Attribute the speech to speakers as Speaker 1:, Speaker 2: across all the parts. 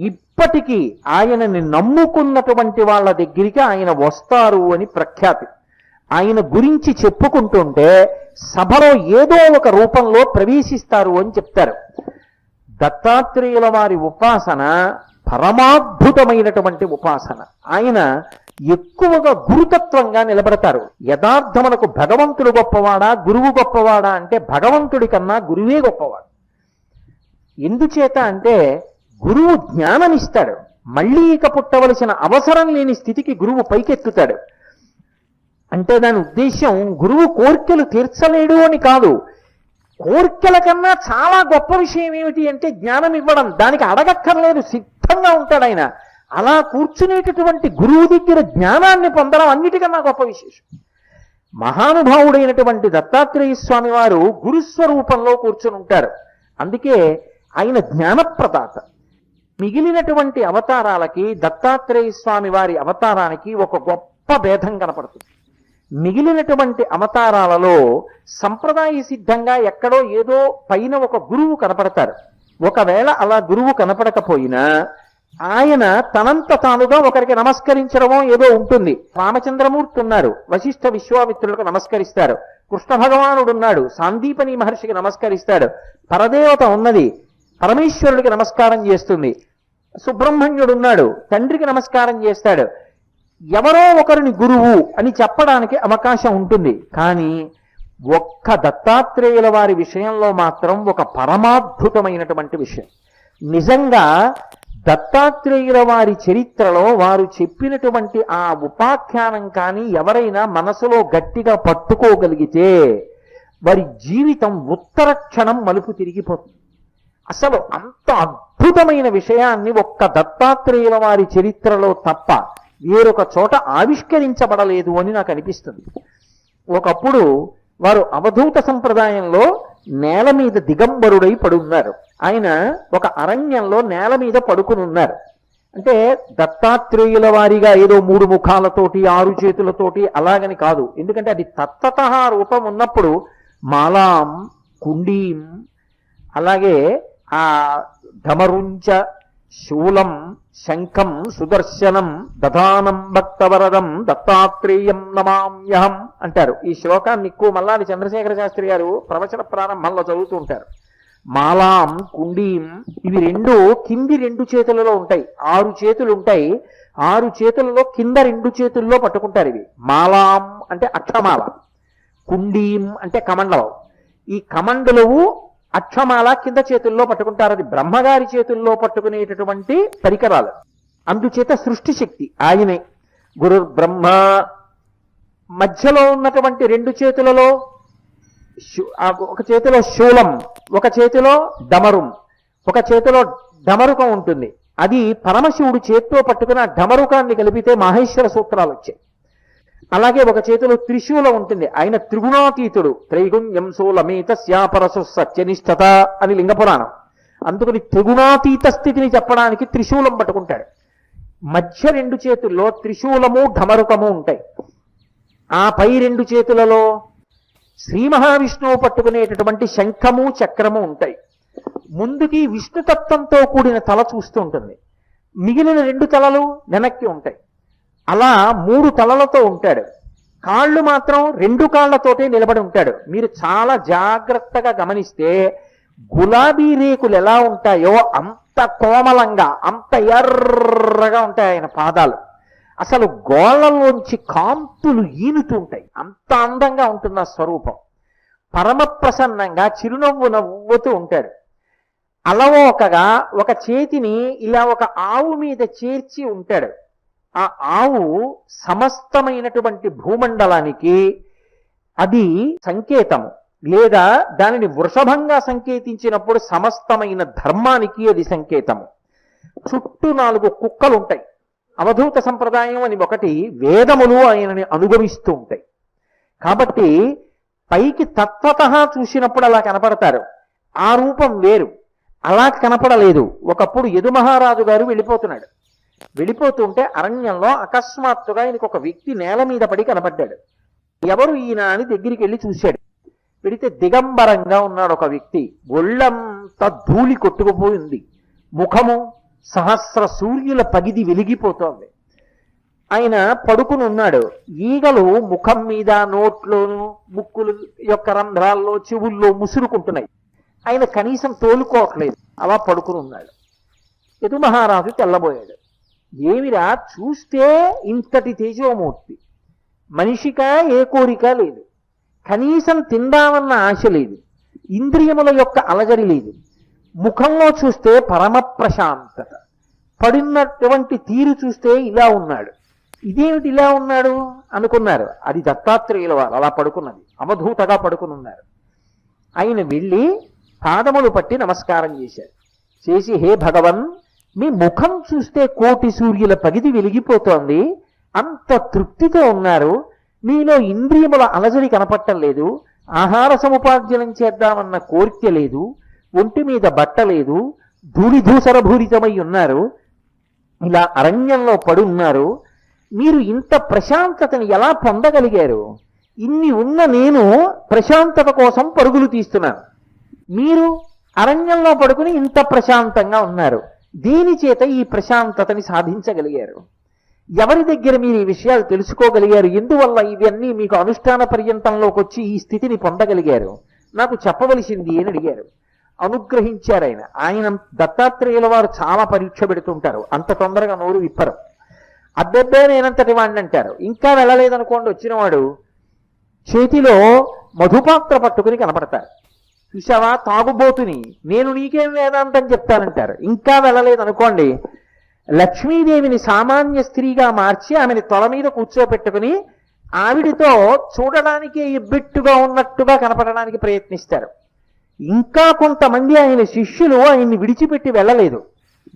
Speaker 1: ఇప్పటికీ ఆయనని నమ్ముకున్నటువంటి వాళ్ళ దగ్గరికి ఆయన వస్తారు అని ప్రఖ్యాతి. ఆయన గురించి చెప్పుకుంటుంటే సభలో ఏదో ఒక రూపంలో ప్రవేశిస్తారు అని చెప్తారు. దత్తాత్రేయుల వారి ఉపాసన పరమాద్భుతమైనటువంటి ఉపాసన. ఆయన ఎక్కువగా గురుతత్వంగా నిలబడతారు. యథార్థమునకు భగవంతుడు గొప్పవాడా గురువు గొప్పవాడా అంటే భగవంతుడి కన్నా గురువే గొప్పవాడు. ఎందుచేత అంటే గురువు జ్ఞానమిస్తాడు. మళ్ళీ ఇక పుట్టవలసిన అవసరం లేని స్థితికి గురువు పైకెత్తుతాడు. అంటే దాని ఉద్దేశం గురువు కోర్కెలు తీర్చలేడు అని కాదు. కోర్కెల కన్నా చాలా గొప్ప విషయం ఏమిటి అంటే జ్ఞానం ఇవ్వడం. దానికి అడగక్కర్లేదు సిద్ధంగా ఉంటాడు ఆయన. అలా కూర్చునేటటువంటి గురువు దగ్గర జ్ఞానాన్ని పొందడం అన్నిటికన్నా గొప్ప విశేషం. మహానుభావుడైనటువంటి దత్తాత్రేయ స్వామి వారు గురుస్వరూపంలో కూర్చుని ఉంటారు. అందుకే ఆయన జ్ఞానప్రదాత. మిగిలినటువంటి అవతారాలకి దత్తాత్రేయ స్వామి వారి అవతారానికి ఒక గొప్ప భేదం కనపడుతుంది. మిగిలినటువంటి అవతారాలలో సంప్రదాయ సిద్ధంగా ఎక్కడో ఏదో పైన ఒక గురువు కనపడతారు. ఒకవేళ అలా గురువు కనపడకపోయినా ఆయన తనంత తానుగా ఒకరికి నమస్కరించడమో ఏదో ఉంటుంది. రామచంద్రమూర్తి ఉన్నారు వశిష్ఠ విశ్వామిత్రులకు నమస్కరిస్తారు. కృష్ణ భగవానుడు ఉన్నాడు సాందీపని మహర్షికి నమస్కరిస్తాడు. పరదేవత ఉన్నది పరమేశ్వరుడికి నమస్కారం చేస్తుంది. సుబ్రహ్మణ్యుడు ఉన్నాడు తండ్రికి నమస్కారం చేస్తాడు. ఎవరో ఒకరిని గురువు అని చెప్పడానికి అవకాశం ఉంటుంది. కానీ ఒక్క దత్తాత్రేయుల వారి విషయంలో మాత్రం ఒక పరమాద్భుతమైనటువంటి విషయం. నిజంగా దత్తాత్రేయుల వారి చరిత్రలో వారు చెప్పినటువంటి ఆ ఉపాఖ్యానం కానీ ఎవరైనా మనసులో గట్టిగా పట్టుకోగలిగితే వారి జీవితం ఉత్తర క్షణం మలుపు తిరిగిపోతుంది. అసలు అంత అద్భుతమైన విషయాన్ని ఒక్క దత్తాత్రేయుల వారి చరిత్రలో తప్ప వేరొక చోట ఆవిష్కరించబడలేదు అని నాకు అనిపిస్తుంది. ఒకప్పుడు వారు అవధూత సంప్రదాయంలో నేల మీద దిగంబరుడై పడున్నారు. ఆయన ఒక అరణ్యంలో నేల మీద పడుకుని ఉన్నారు. అంటే దత్తాత్రేయుల వారిగా ఏదో మూడు ముఖాలతోటి ఆరు చేతులతోటి అలాగని కాదు. ఎందుకంటే అది తత్తత రూపం ఉన్నప్పుడు మాలాం కుండీం అలాగే ఆ ధమరుంచ శూలం శంఖం సుదర్శనం దధానం భక్తవరదం దత్తాత్రేయం నమామ్యహం అంటారు. ఈ శ్లోకాన్ని ఎక్కువ మల్లాది చంద్రశేఖర శాస్త్రి గారు ప్రవచన ప్రారంభంలో చదువుతూ ఉంటారు. మాలాం కుండీం ఇవి రెండు కింది రెండు చేతులలో ఉంటాయి. ఆరు చేతులు ఉంటాయి. ఆరు చేతులలో కింద రెండు చేతుల్లో పట్టుకుంటారు ఇవి. మాలాం అంటే అక్షమాల. కుండీం అంటే కమండలం. ఈ కమండలవు అక్షమాల కింద చేతుల్లో పట్టుకుంటారు అది బ్రహ్మగారి చేతుల్లో పట్టుకునేటటువంటి పరికరాలు. అందుచేత సృష్టి శక్తి ఆయనే. గురు బ్రహ్మ మధ్యలో ఉన్నటువంటి రెండు చేతులలో ఒక చేతిలో శూలం ఒక చేతిలో డమరుం ఒక చేతిలో డమరుకం ఉంటుంది. అది పరమశివుడు చేత్తో పట్టుకున్న డమరుకాన్ని కలిపితే మహేశ్వర సూత్రాలు వచ్చాయి. అలాగే ఒక చేతిలో త్రిశూలం ఉంటుంది. ఆయన త్రిగుణాతీతుడు. త్రైగుణ్యం సోలమేత శ్యాపరసు సత్యనిష్టత అని లింగపురాణం. అందుకని త్రిగుణాతీత స్థితిని చెప్పడానికి త్రిశూలం పట్టుకుంటాడు. మధ్య రెండు చేతుల్లో త్రిశూలము ఢమరుకము ఉంటాయి. ఆ పై రెండు చేతులలో శ్రీ మహావిష్ణువు పట్టుకునేటటువంటి శంఖము చక్రము ఉంటాయి. ముందుకి విష్ణుతత్వంతో కూడిన తల చూస్తూ ఉంటుంది. మిగిలిన రెండు తలలు వెనక్కి ఉంటాయి. అలా మూడు తలలతో ఉంటాడు. కాళ్ళు మాత్రం రెండు కాళ్ళతోటే నిలబడి ఉంటాడు. మీరు చాలా జాగ్రత్తగా గమనిస్తే గులాబీ రేకులు ఎలా ఉంటాయో అంత కోమలంగా అంత ఎర్రగా ఉంటాయి ఆయన పాదాలు. అసలు గోళ్ళలోంచి కాంతులు ఈనుతూ ఉంటాయి. అంత అందంగా ఉంటుంది ఆ స్వరూపం. పరమ ప్రసన్నంగా చిరునవ్వు నవ్వుతూ ఉంటాడు. అలవోకగా ఒక చేతిని ఇలా ఒక ఆవు మీద చేర్చి ఉంటాడు. ఆ ఆవు సమస్తమైనటువంటి భూమండలానికి అది సంకేతము. లేదా దానిని వృషభంగా సంకేతించినప్పుడు సమస్తమైన ధర్మానికి అది సంకేతము. చుట్టూ నాలుగు కుక్కలు ఉంటాయి అవధూత సంప్రదాయం అని ఒకటి వేదములు ఆయనని అనుగమిస్తూ ఉంటాయి. కాబట్టి పైకి తత్వత చూసినప్పుడు అలా కనపడతారు. ఆ రూపం వేరు. అలా కనపడలేదు. ఒకప్పుడు యదు మహారాజు గారు వెళ్ళిపోతున్నాడు. వెళ్ళిపోతుంటే అరణ్యంలో అకస్మాత్తుగా ఆయనకు ఒక వ్యక్తి నేల మీద పడి కనపడ్డాడు. ఎవరు ఈయన అని దగ్గరికి వెళ్ళి చూశాడు. వెడితే దిగంబరంగా ఉన్నాడు ఒక వ్యక్తి. ఒళ్ళంతా ధూళి కొట్టుకుపోయింది ముఖము సహస్ర సూర్యుల పగిది వెలిగిపోతోంది. ఆయన పడుకుని ఉన్నాడు. ఈగలు ముఖం మీద నోట్లోను ముక్కులు యొక్క రంధ్రాల్లో చెవుల్లో ముసురుకుంటున్నాయి. ఆయన కనీసం తోలుకోవట్లేదు. అలా పడుకుని ఉన్నాడు. యదు మహారాజు తెల్లబోయాడు. ఏమిరా? చూస్తే ఇంతటి తేజోమూర్తి. మనిషికా ఏ కోరిక లేదు. కనీసం తిందామన్న ఆశ లేదు. ఇంద్రియముల యొక్క అలజడి లేదు. ముఖంలో చూస్తే పరమ ప్రశాంతత. పడినటువంటి తీరు చూస్తే ఇలా ఉన్నాడు. ఇదేమిటి ఇలా ఉన్నాడు? అనుకున్నారు. అది దత్తాత్రేయుల వారు. అలా పడుకున్నది. అవధూతగా పడుకుని ఉన్నారు ఆయన వెళ్ళి పాదములు పట్టి నమస్కారం చేశారు. చేసి హే భగవన్ మీ ముఖం చూస్తే కోటి సూర్యుల పగిది వెలిగిపోతోంది. అంత తృప్తితో ఉన్నారు. మీలో ఇంద్రియముల అలజడి కనపట్టం లేదు. ఆహార సముపార్జనం చేద్దామన్న కోరిక లేదు. ఒంటి మీద బట్ట లేదు. ధూళిధూసరభూరితమై ఉన్నారు. ఇలా అరణ్యంలో పడున్నారు. మీరు ఇంత ప్రశాంతతని ఎలా పొందగలిగారు? ఇన్ని ఉన్న నేను ప్రశాంతత కోసం పరుగులు తీస్తున్నాను. మీరు అరణ్యంలో పడుకుని ఇంత ప్రశాంతంగా ఉన్నారు. దీని చేత ఈ ప్రశాంతతని సాధించగలిగారు? ఎవరి దగ్గర మీరు ఈ విషయాలు తెలుసుకోగలిగారు? ఎందువల్ల ఇవన్నీ మీకు అనుష్ఠాన పర్యంతంలోకి వచ్చి ఈ స్థితిని పొందగలిగారు? నాకు చెప్పవలసింది అని అడిగారు. అనుగ్రహించారు ఆయన. ఆయన దత్తాత్రేయుల వారు చాలా పరీక్ష పెడుతుంటారు. అంత తొందరగా నోరు విప్పరు. అబ్బెబ్బే నేనంతటి వాడిని అంటారు. ఇంకా వెళ్ళలేదనుకోండి వచ్చినవాడు చేతిలో మధుపాత్ర పట్టుకుని కనపడతారు. చూసావా? తాగుబోతుని. నేను నీకేం వేదాంతం చెప్తానంటారు. ఇంకా వెళ్ళలేదు అనుకోండి లక్ష్మీదేవిని సామాన్య స్త్రీగా మార్చి ఆమెని తొల మీద కూర్చోపెట్టుకుని ఆవిడితో చూడడానికి ఇబ్బెట్టుగా ఉన్నట్టుగా కనపడడానికి ప్రయత్నిస్తారు. ఇంకా కొంతమంది ఆయన శిష్యులు ఆయన్ని విడిచిపెట్టి వెళ్ళలేదు.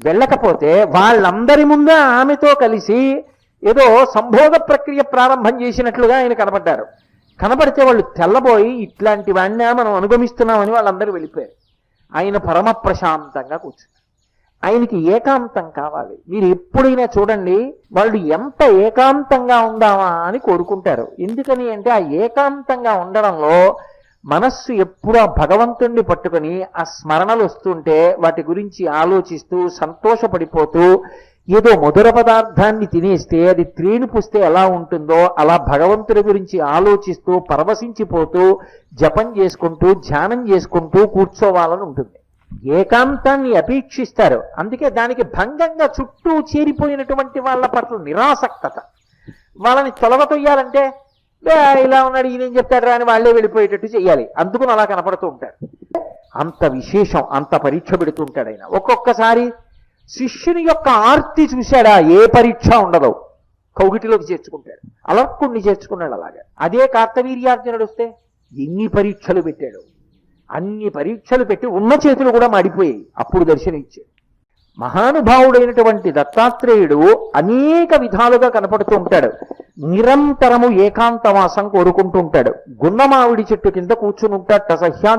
Speaker 1: వెళ్ళకపోతే వాళ్ళందరి ముందే ఆమెతో కలిసి ఏదో సంభోగ ప్రక్రియ ప్రారంభం చేసినట్లుగా ఆయన కనపడ్డారు. కనపడితే వాళ్ళు తెల్లబోయి ఇట్లాంటి వాడినే మనం అనుగమిస్తున్నామని వాళ్ళందరూ వెళ్ళిపోయారు. ఆయన పరమ ప్రశాంతంగా కూర్చున్నారు. ఆయనకి ఏకాంతం కావాలి. మీరు ఎప్పుడైనా చూడండి వాళ్ళు ఎంత ఏకాంతంగా ఉందామా అని కోరుకుంటారు. ఎందుకని అంటే ఆ ఏకాంతంగా ఉండడంలో మనస్సు ఎప్పుడూ ఆ భగవంతుణ్ణి పట్టుకొని ఆ స్మరణలు వస్తుంటే వాటి గురించి ఆలోచిస్తూ సంతోషపడిపోతూ ఏదో మధుర పదార్థాన్ని తినేస్తే అది త్రేణి పుస్తే ఎలా ఉంటుందో అలా భగవంతుడి గురించి ఆలోచిస్తూ పరవశించిపోతూ జపం చేసుకుంటూ ధ్యానం చేసుకుంటూ కూర్చోవాలని ఉంటుంది. ఏకాంతాన్ని అపేక్షిస్తారు. అందుకే దానికి భంగంగా చుట్టూ చేరిపోయినటువంటి వాళ్ళ పట్ల నిరాసక్తత. వాళ్ళని తొలగతొయ్యాలంటే ఇలా ఉన్నాడు ఈయనేం చెప్తాడు అని వాళ్ళే వెళ్ళిపోయేటట్టు చేయాలి అందుకుని అలా కనపడుతూ ఉంటారు. అంత విశేషం అంత పరీక్ష పెడుతుంటాడు ఆయన. ఒక్కొక్కసారి శిష్యుని యొక్క ఆర్తి చూశాడా? ఏ పరీక్ష ఉండదు. కౌగిటిలోకి చేర్చుకుంటాడు. అలర్కుణ్ణి చేర్చుకున్నాడు అలాగా. అదే కార్తవీర్యార్జునుడు వస్తే ఎన్ని పరీక్షలు పెట్టాడు. అన్ని పరీక్షలు పెట్టి ఉన్న చేతులు కూడా మాడిపోయాయి. అప్పుడు దర్శనం ఇచ్చాడు మహానుభావుడైనటువంటి దత్తాత్రేయుడు అనేక విధాలుగా కనపడుతూ ఉంటాడు. నిరంతరము ఏకాంతవాసం కోరుకుంటూ ఉంటాడు. గున్నమావిడి చెట్టు కింద కూర్చుని ఉంటాడు. సహ్యా